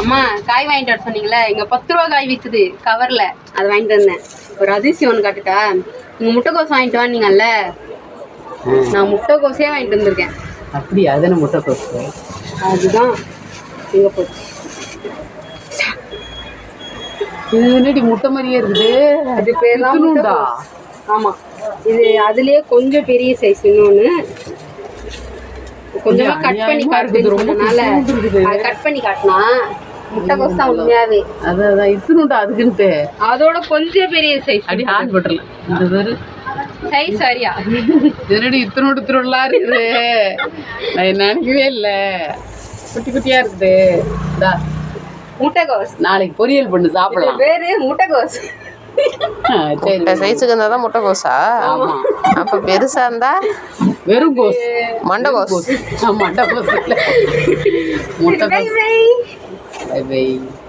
அம்மா காய் வாங்கிட்டு வர சொன்னீங்களே இங்க பத்து ரூபா காய் விக்குது கவர்ல. அது வாங்கிட்டு வந்தேன். ஒரு அதிசயம் ஒன்று காட்டுட்டா நீங்க முட்டைக்கோஸ் வாங்கிட்டு வாங்கீங்கல்ல நான் முட்டைக்கோஸே வாங்கிட்டு வந்திருக்கேன். அப்படியா? அதுன்னு முட்டை கோசு அதுதான். எங்க போச்சு இது என்னடி முட்டை மாதிரியே இருக்குது? அது பேர் தான் இத்துணுண்டா? முட்டைக்கோஸ். ஆமா. இது அதுலயே கொஞ்சம் பெரிய சைஸ் இன்னொன்னு. கொஞ்சமா கட் பண்ணி காட்டுறதுனால கட் பண்ணி காட்டினா முட்டைக்கோஸ் தான் உண்மையாவே. அதான் அதான் இத்துணுண்டா அதுக்குன்ட்டு. அதோட கொஞ்சம் பெரிய சைஸ் அப்படி ஹார்ட் பட்டர்லாம் இந்த பேரு சைஸ் சரியா? என்னடி இத்தனோடு திருவிழா இருக்குது. நான் நினைக்கவே இல்லை. குட்டி குட்டியா இருக்குது. இந்தா, முட்டைக்கோஸ் நாளைக்கு பொரியல் பண்ணு சாப்பிடலாம். பேரு சரி. இந்த சைஸுக்கு இருந்தால் தான் முட்டைக்கோஸா ஆமா. அப்போ பெருசாக இருந்தா? வெறும் கோஸ். மண்டைக்கோஸ் ஆ, மண்டை கோஸ்